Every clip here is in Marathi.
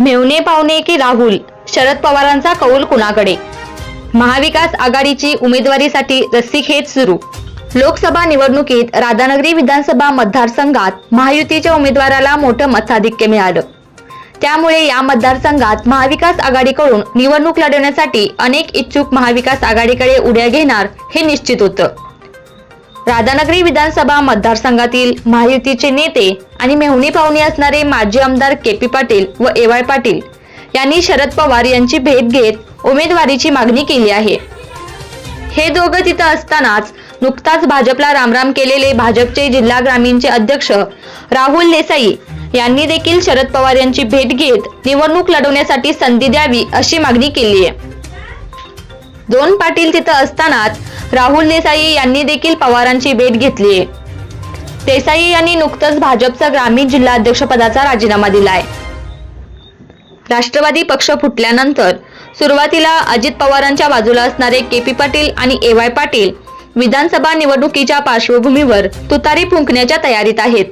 मेवणे पावणे की राहुल? शरद पवारांचा कौल कुणाकडे? महाविकास आघाडीची उमेदवारीसाठी रस्सीखेच सुरू. लोकसभा निवडणुकीत राधानगरी विधानसभा मतदारसंघात महायुतीच्या उमेदवाराला मोठं मताधिक्य मिळालं. त्यामुळे या मतदारसंघात महाविकास आघाडीकडून निवडणूक लढवण्यासाठी अनेक इच्छुक महाविकास आघाडीकडे उड्या घेणार हे निश्चित होतं. राधानगरी विधानसभा मतदारसंघातील महायुतीचे नेते आणि मेहुणी पाहुणे असणारे माजी आमदार के पी पाटील व एवाय पाटील यांनी शरद पवार यांची भेट घेत उमेदवारीची मागणी केली आहे. हे दोघं तिथं असतानाच नुकताच भाजपला रामराम केलेले भाजपचे जिल्हा ग्रामीणचे अध्यक्ष राहुल देसाई यांनी देखील शरद पवार यांची भेट घेत निवडणूक लढवण्यासाठी संधी द्यावी अशी मागणी केली आहे. दोन पाटील तिथं असतानाच राहुल देसाई यांनी देखील पवारांची भेट घेतली आहे. देसाई यांनी नुकतंच भाजपचा ग्रामीण जिल्हा अध्यक्षपदाचा राजीनामा दिलाय. राष्ट्रवादी पक्ष फुटल्यानंतर सुरुवातीला अजित पवारांच्या बाजूला असणारे के पी पाटील आणि ए वाय पाटील विधानसभा निवडणुकीच्या पार्श्वभूमीवर तुतारी फुंकण्याच्या तयारीत आहेत.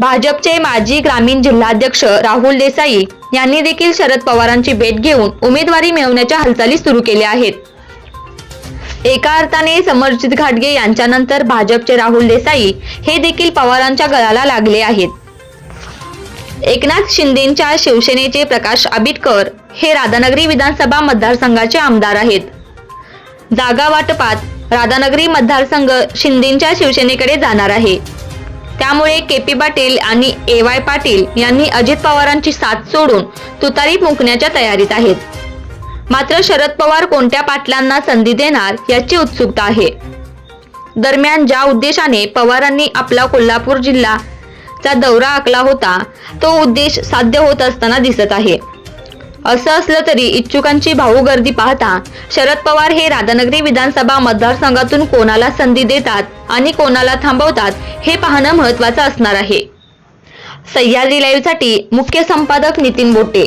भाजपचे माजी ग्रामीण जिल्हाध्यक्ष राहुल देसाई यांनी देखील शरद पवारांची भेट घेऊन उमेदवारी मिळवण्याच्या हालचाली सुरू केल्या आहेत. एका अर्थाने समरजित घाटगे यांच्यानंतर भाजपचे राहुल देसाई हे देखील पवारांच्या गळाला लागले आहेत. एकनाथ शिंदेच्या शिवसेनेचे प्रकाश आबिटकर हे राधानगरी विधानसभा मतदारसंघाचे आमदार आहेत. जागा वाटपात राधानगरी मतदारसंघ शिंदेच्या शिवसेनेकडे जाणार आहे. त्यामुळे के पी पाटील आणि ए वाय पाटील यांनी अजित पवारांची साथ सोडून तुतारी मुकण्याच्या तयारीत आहेत. मात्र शरद पवार कोणत्या पाटलांना संधी देणार याची उत्सुकता आहे. दरम्यान ज्या उद्देशाने पवारांनी आपला कोल्हापूर जिल्हा चा दौरा आखला होता तो उद्देश साध्य होत असताना दिसत आहे. असं असलं तरी इच्छुकांची भाऊ गर्दी पाहता शरद पवार हे राधानगरी विधानसभा मतदारसंघातून कोणाला संधी देतात आणि कोणाला थांबवतात हे पाहणं महत्वाचं असणार आहे. सह्याद्री लाईव्हसाठी मुख्य संपादक नितीन बोटे.